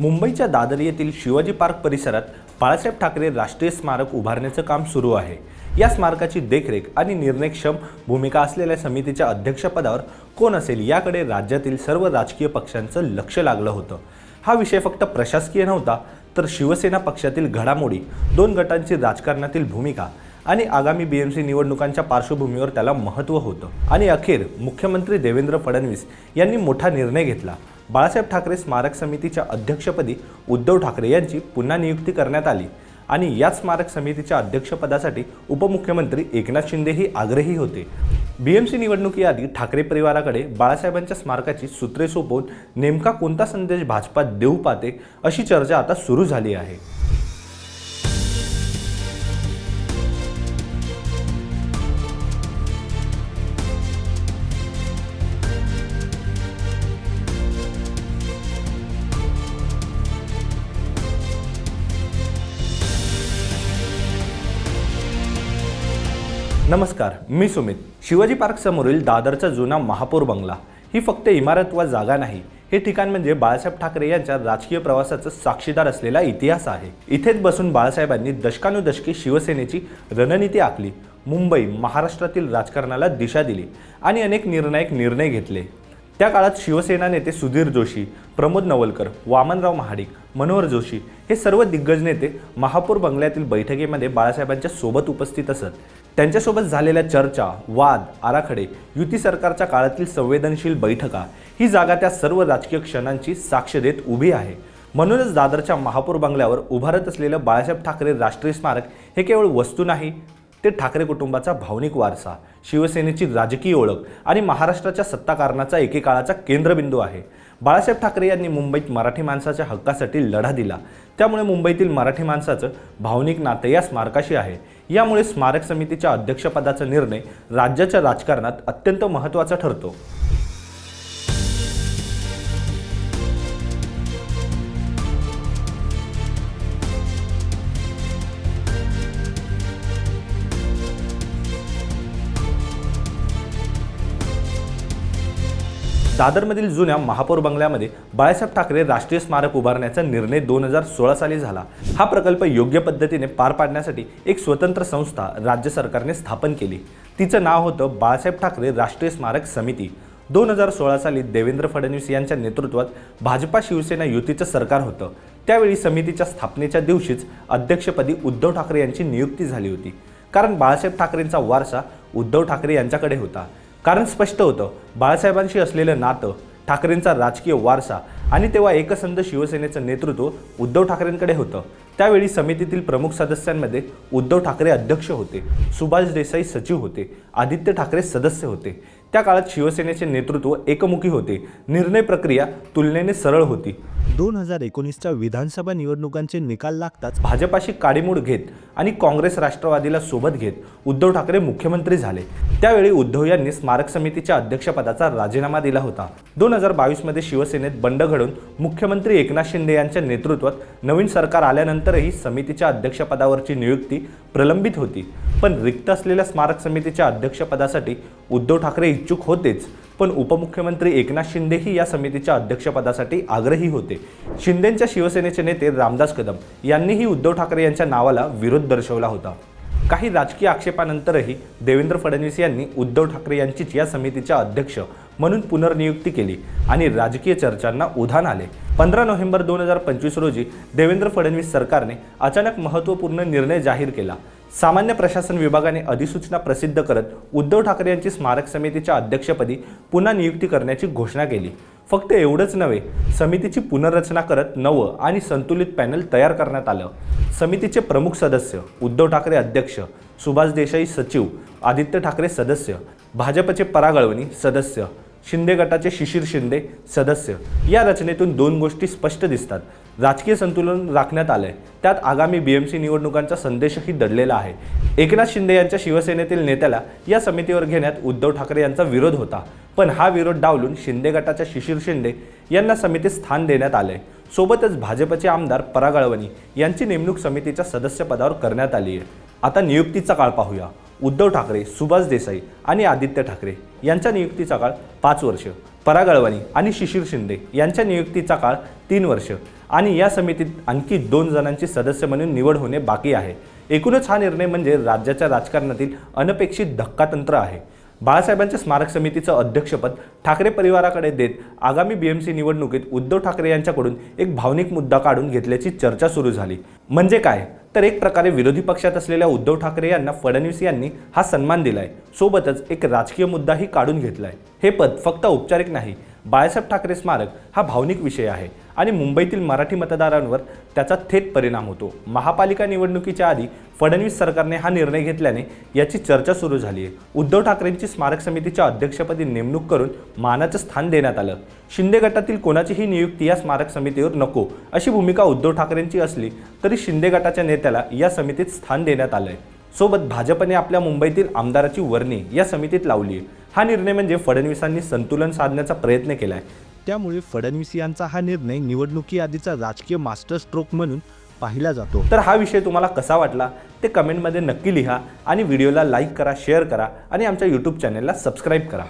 मुंबईच्या दादर येथील शिवाजी पार्क परिसरात बाळासाहेब ठाकरे राष्ट्रीय स्मारक उभारण्याचं काम सुरू आहे. या स्मारकाची देखरेख आणि निर्णयक्षम भूमिका असलेल्या समितीच्या अध्यक्षपदावर कोण असेल याकडे राज्यातील सर्व राजकीय पक्षांचं लक्ष लागलं होतं. हा विषय फक्त प्रशासकीय नव्हता तर शिवसेना पक्षातील घडामोडी दोन गटांची राजकारणातील भूमिका आणि आगामी बीएमसी निवडणुकांच्या पार्श्वभूमीवर त्याला महत्त्व होतं. आणि अखेर मुख्यमंत्री देवेंद्र फडणवीस यांनी मोठा निर्णय घेतला. बाळासाहेब ठाकरे स्मारक समितीच्या अध्यक्षपदी उद्धव ठाकरे यांची पुन्हा नियुक्ती करण्यात आली. आणि याच स्मारक समितीच्या अध्यक्षपदासाठी उपमुख्यमंत्री एकनाथ शिंदेही आग्रही होते. बीएमसी निवडणुकीआधी ठाकरे परिवाराकडे बाळासाहेबांच्या स्मारकाची सूत्रे सोपवून नेमका कोणता संदेश भाजपात देऊ पाते अशी चर्चा आता सुरू झाली आहे. नमस्कार मी सुमित. शिवाजी पार्क समोरील दादरचा जुना महापौर बंगला. ही फक्त इमारत वा जागा नाही हे ठिकाण म्हणजे बाळासाहेब ठाकरे यांच्या राजकीय प्रवासाचा साक्षीदार असलेला इतिहास आहे. इथेच बसून बाळासाहेबांनी दशकानुदशके शिवसेनेची रणनीती आखली मुंबई महाराष्ट्रातील राजकारणाला दिशा दिली आणि अनेक निर्णायक निर्णय घेतले. त्या काळात शिवसेना नेते सुधीर जोशी प्रमोद नवलकर वामनराव महाडिक मनोहर जोशी हे सर्व दिग्गज नेते महापौर बंगल्यातील बैठकीमध्ये बाळासाहेबांच्या सोबत उपस्थित असत. त्यांच्यासोबत झालेल्या चर्चा वाद आराखडे युती सरकारच्या काळातील संवेदनशील बैठका ही जागा त्या सर्व राजकीय क्षणांची साक्ष देत उभी आहे. म्हणूनच दादरच्या महापौर बंगल्यावर उभारत असलेलं बाळासाहेब ठाकरे राष्ट्रीय स्मारक हे केवळ वस्तू नाही ते ठाकरे कुटुंबाचा भावनिक वारसा शिवसेनेची राजकीय ओळख आणि महाराष्ट्राच्या सत्ताकारणाचा एकेकाळाचा केंद्रबिंदू आहे. बाळासाहेब ठाकरे यांनी मुंबईत मराठी माणसाच्या हक्कासाठी लढा दिला. त्यामुळे मुंबईतील मराठी माणसाचं भावनिक नातं या स्मारकाशी आहे. यामुळे स्मारक समितीच्या अध्यक्षपदाचा निर्णय राज्याच्या राजकारणात अत्यंत महत्त्वाचा ठरतो. दादरमधील जुन्या महापौर बंगल्यामध्ये बाळासाहेब ठाकरे राष्ट्रीय स्मारक उभारण्याचा निर्णय दोन हजार सोळा साली झाला. हा प्रकल्प योग्य पद्धतीने पार पाडण्यासाठी एक स्वतंत्र संस्था राज्य सरकारने स्थापन केली. तिचं नाव होतं बाळासाहेब ठाकरे राष्ट्रीय स्मारक समिती. दोन हजार सोळा साली देवेंद्र फडणवीस यांच्या नेतृत्वात भाजपा शिवसेना युतीचं सरकार होतं. त्यावेळी समितीच्या स्थापनेच्या दिवशीच अध्यक्षपदी उद्धव ठाकरे यांची नियुक्ती झाली होती. कारण बाळासाहेब ठाकरेंचा वारसा उद्धव ठाकरे यांच्याकडे होता. कारण स्पष्ट होतं बाळासाहेबांशी असलेलं नातं ठाकरेंचा राजकीय वारसा आणि तेव्हा एकसंध शिवसेनेचं नेतृत्व उद्धव ठाकरेंकडे होतं. त्यावेळी समितीतील प्रमुख सदस्यांमध्ये उद्धव ठाकरे अध्यक्ष होते सुभाष देसाई सचिव होते आदित्य ठाकरे सदस्य होते. त्या काळात शिवसेनेचे नेतृत्व एकमुखी होते. निर्णय प्रक्रिया तुलनेने सरळ होती. दोन हजार एकोणीसच्या विधानसभा निवडणुकांचे निकाल लागताच भाजपाशी काडीमोड घेत आणि काँग्रेस राष्ट्रवादीला सोबत घेत उद्धव ठाकरे मुख्यमंत्री झाले. त्यावेळी उद्धव यांनी स्मारक समितीच्या अध्यक्षपदाचा राजीनामा दिला होता. दोन हजार बावीसमध्ये शिवसेनेत बंड घडून मुख्यमंत्री एकनाथ शिंदे यांच्या नेतृत्वात नवीन सरकार आल्यानंतरही समितीच्या अध्यक्षपदावरची नियुक्ती प्रलंबित होती. पण रिक्त असलेल्या स्मारक समितीच्या अध्यक्षपदासाठी उद्धव ठाकरे इच्छुक होतेच. पण उपमुख्यमंत्री एकनाथ शिंदेही या समितीच्या अध्यक्षपदासाठी आग्रही होते. शिंदेच्या शिवसेनेचे नेते रामदास कदम यांनीही उद्धव ठाकरे यांच्या नावाला विरोध दर्शवला होता. काही राजकीय आक्षेपानंतरही देवेंद्र फडणवीस यांनी उद्धव ठाकरे यांचीच या समितीच्या अध्यक्ष म्हणून पुनर्नियुक्ती केली आणि राजकीय चर्चांना उधाण आले. पंधरा नोव्हेंबर दोन हजार पंचवीस रोजी देवेंद्र फडणवीस सरकारने अचानक महत्त्वपूर्ण निर्णय जाहीर केला. सामान्य प्रशासन विभागाने अधिसूचना प्रसिद्ध करत उद्धव ठाकरे यांची स्मारक समितीच्या अध्यक्षपदी पुन्हा नियुक्ती करण्याची घोषणा केली. फक्त एवढंच नव्हे समितीची पुनर्रचना करत नवं आणि संतुलित पॅनल तयार करण्यात आलं. समितीचे प्रमुख सदस्य उद्धव ठाकरे अध्यक्ष सुभाष देसाई सचिव आदित्य ठाकरे सदस्य भाजपचे परागळवणी सदस्य शिंदे गटाचे शिशिर शिंदे सदस्य या रचनेतून दोन गोष्टी स्पष्ट दिसतात. राजकीय संतुलन राखण्यात आलं आहे त्यात आगामी बी एम सी निवडणुकांचा संदेशही दडलेला आहे. एकनाथ शिंदे यांच्या शिवसेनेतील नेत्याला या समितीवर घेण्यात उद्धव ठाकरे यांचा विरोध होता. पण हा विरोध डावलून शिंदे गटाच्या शिशिर शिंदे यांना समितीत स्थान देण्यात आले सोबतच भाजपचे आमदार परागळवणी यांची नेमणूक समितीच्या सदस्यपदावर करण्यात आली आहे. आता नियुक्तीचा काळ पाहूया. उद्धव ठाकरे सुभाष देसाई आणि आदित्य ठाकरे यांच्या नियुक्तीचा काळ पाच वर्ष. परागळवाणी आणि शिशिर शिंदे यांच्या नियुक्तीचा काळ तीन वर्ष आणि या समितीत आणखी दोन जणांची सदस्य म्हणून निवड होणे बाकी आहे. एकूणच हा निर्णय म्हणजे राज्याच्या राजकारणातील अनपेक्षित धक्कातंत्र आहे. बाळासाहेबांच्या स्मारक समितीचं अध्यक्षपद ठाकरे परिवाराकडे देत आगामी बीएमसी निवडणुकीत उद्धव ठाकरे यांच्याकडून एक भावनिक मुद्दा काढून घेतल्याची चर्चा सुरू झाली. म्हणजे काय? तर एक प्रकारे विरोधी पक्षात असलेल्या उद्धव ठाकरे यांना फडणवीस यांनी हा सन्मान दिलाय. सोबतच एक राजकीय मुद्दाही काढून घेतलाय. हे पद फक्त औपचारिक नाही बाळासाहेब ठाकरे स्मारक हा भावनिक विषय आहे. आणि मुंबईतील मराठी मतदारांवर त्याचा थेट परिणाम होतो. महापालिका निवडणुकीच्या आधी फडणवीस सरकारने हा निर्णय घेतल्याने याची चर्चा सुरू झाली आहे. उद्धव ठाकरेंची स्मारक समितीच्या अध्यक्षपदी नेमणूक करून मानाचं स्थान देण्यात आलं. शिंदे गटातील कोणाचीही नियुक्ती या स्मारक समितीवर नको अशी भूमिका उद्धव ठाकरेंची असली तरी शिंदे गटाच्या नेत्याला या समितीत स्थान देण्यात आलं आहे सोबत भाजपने आपल्या मुंबईतील आमदाराची वर्णी या समितीत लावली आहे. हा निर्णय म्हणजे फडणवीसांनी संतुलन साधण्याचा प्रयत्न केला आहे त्यामुळे फडणवीस यांचा हा निर्णय निवडणुकी आधीचा राजकीय मास्टर स्ट्रोक म्हणून पाहिला जातो. तर हा विषय तुम्हाला कसा वाटला ते कमेंटमध्ये नक्की लिहा आणि व्हिडिओला लाईक करा शेअर करा आणि आमच्या यूट्यूब चॅनलला सबस्क्राईब करा.